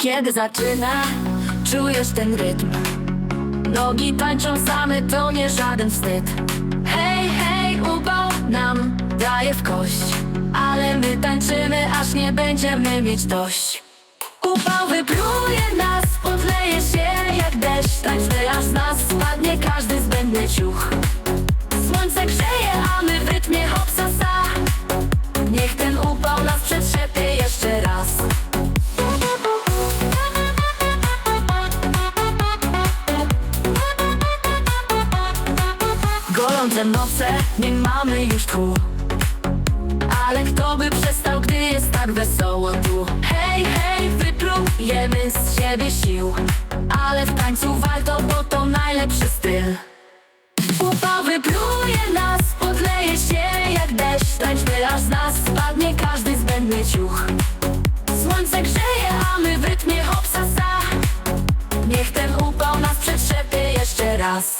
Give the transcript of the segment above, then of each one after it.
Kiedy zaczyna, czujesz ten rytm. Nogi tańczą same, to nie żaden wstyd. Hej, hej, upał nam daje w kość. Ale my tańczymy, aż nie będziemy mieć dość. Upał wypluje nas, podleje się jak deszcz. Tańczmy, aż nas spadnie każdy zbędny ciuch Gorące noce, nie mamy już tchu. Ale kto by przestał, gdy jest tak wesoło tu? Hej, hej, wyprujemy z siebie sił. Ale w tańcu warto, bo to najlepszy styl. Upał wypluje nas, podleje się jak deszcz. Tańczmy aż z nas spadnie każdy zbędny ciuch. Słońce grzeje, a my w rytmie Niech ten upał nas przetrzepie jeszcze raz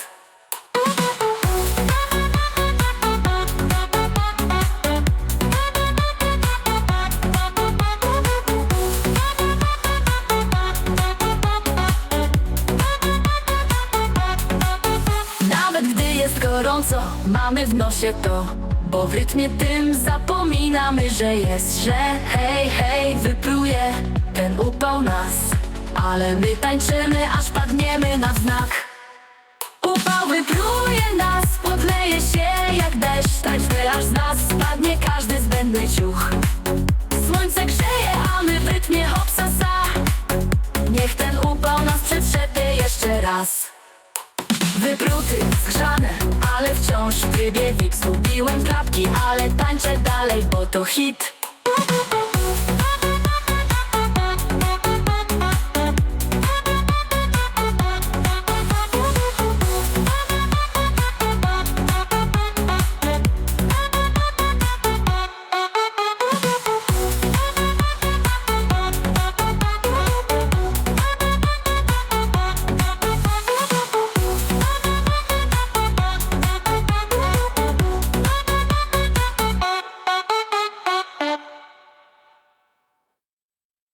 jest gorąco, mamy w nosie to Bo w rytmie tym zapominamy, że jest że Hej, hej, wypluje ten upał nas Ale my tańczymy, aż padniemy na znak. Upał wypluje nas, podleje się jak deszcz Tańczmy, aż z nas spadnie każdy zbędny ciuch. Słońce grzeje, a my w rytmie hopsa sa Niech ten upał nas przetrzepie jeszcze raz. Wypruty, ale wciąż w trybie VIP Zgubiłem klapki, ale tańczę dalej, bo to hit